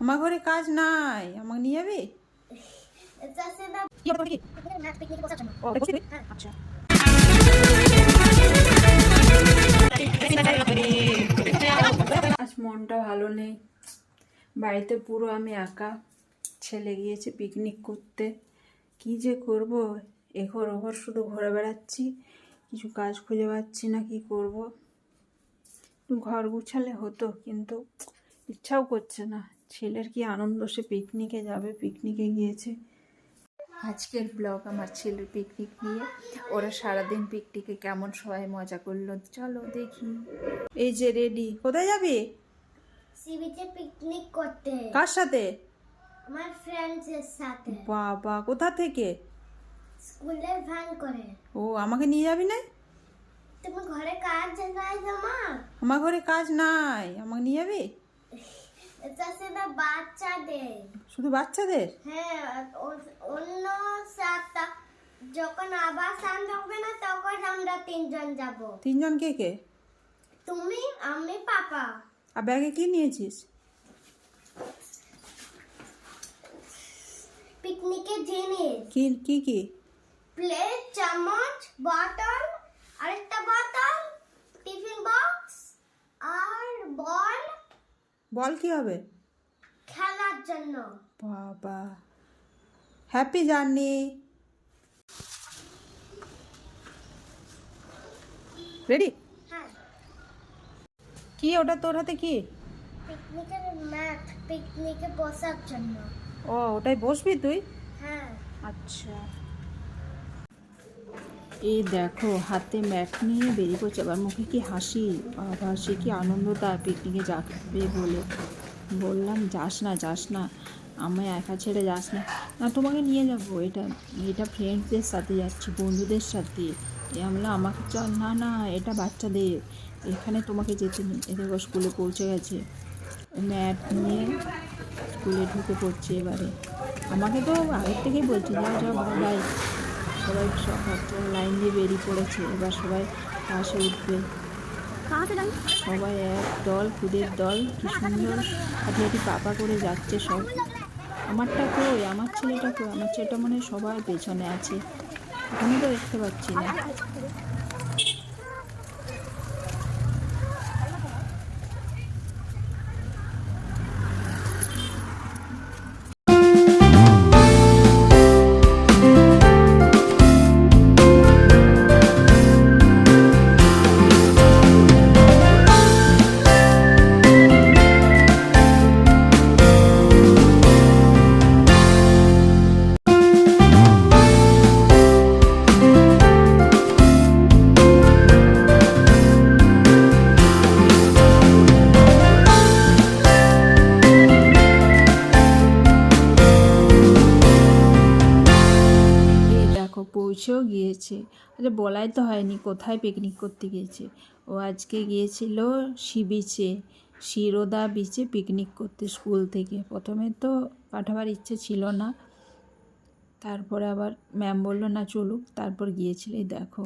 আমার ঘরে কাজ নাই, আমাকে নিয়ে যাবি? আজ মনটা ভালো নেই। বাড়িতে পুরো আমি একা। ছেলে গিয়েছে পিকনিক করতে। কি যে করব? এঘর ওঘর শুধু ঘুরে বেড়াচ্ছি। কিছু কাজ খুঁজে পাচ্ছি না, কি করব? ঘর গুছালে হতো কিন্তু ইচ্ছাও করছে না। ছেলের কি আনন্দ? সে পিকনিকে যাবে পিকনিকে গিয়েছে। আজকের ব্লগ আমার ছেলের পিকনিক নিয়ে। ওরা সারাদিন পিকনিকে কেমন সবাই মজা করল। চলো দেখি। এই যে রেডি কোথায় যাবি? সিবিতে পিকনিক করতে। কার সাথে? আমার ফ্রেন্ডস সাথে। বাবা কোথা থেকে? স্কুলের ভ্যান করে। ও আমাকে নিয়ে যাবি না? তুমি ঘরে কাজ জানাই জমা আমার ঘরে কাজ নাই আমাকে নিয়ে যাবি? এটা সেটা বাচ্চাদের। শুধু বাচ্চাদের? হ্যাঁ অন্য সাতটা যখন আবার সান হবে না তখন আমরা তিনজন যাব। তিনজন কে কে? তুমি আমি পাপা। আর ব্যাগে কি নিয়েছিস? পিকনিকের জিনিস। কি কি কি? প্লেট চামচ বটল আরেকটা বোতল টিফিন বক্স আর বল বল কি হবে? খেলার জন্য। বাবা। হ্যাপি জার্নি রেডি হ্যাঁ। কি? ওটা তোর হাতে কি? পিকনিকের ম্যাট পিকনিকে বসার জন্য। ও ওটাই বসবি তুই? হ্যাঁ। আচ্ছা। এই দেখো, হাতে ম্যাট নিয়ে বেরিয়ে পড়ছে। আবার মুখে কি হাসি? বাবা সে কি আনন্দ তার পিকনিকে যাবে বলে। বললাম, যাস না যাস না, আমায় একা ছেড়ে যাস না। না, তোমাকে নিয়ে যাব। এটা এটা ফ্রেন্ডসদের সাথে যাচ্ছি, বন্ধুদের সাথে। এ আমলা আমাকে চল না না, এটা বাচ্চাদের। এখানে তোমাকে যেতে নেই। এ দেখো স্কুলে পৌঁছে গেছে। ম্যাট নিয়ে স্কুলে ঢুকে পড়ছে এবারে। আমাকে তো আগের থেকেই বলছি, যাও যাও বাই সবাই সব লাইন দিয়ে বেরিয়ে পড়েছে। এবার সবাই পাশে উঠবে। সবাই এক দল, খুদের দল। কি সুন্দর। হাঁটি পাপা করে যাচ্ছে সব? আমারটা কই? আমার ছেলেটা কই? আমার ছেলেটা মনে সবাই পেছনে আছে। আমি তো দেখতে পাচ্ছি না। পৌঁছেও গিয়েছে। আরে বলাই তো হয়নি, কোথায় পিকনিক করতে গিয়েছে? ও আজকে গিয়েছিল সি বিচে শিরোদা বিচে পিকনিক করতে স্কুল থেকে। প্রথমে তো পাঠাবার ইচ্ছে ছিল না। তারপরে আবার ম্যাম বলল, না চলুক। তারপর গিয়েছিল দেখো।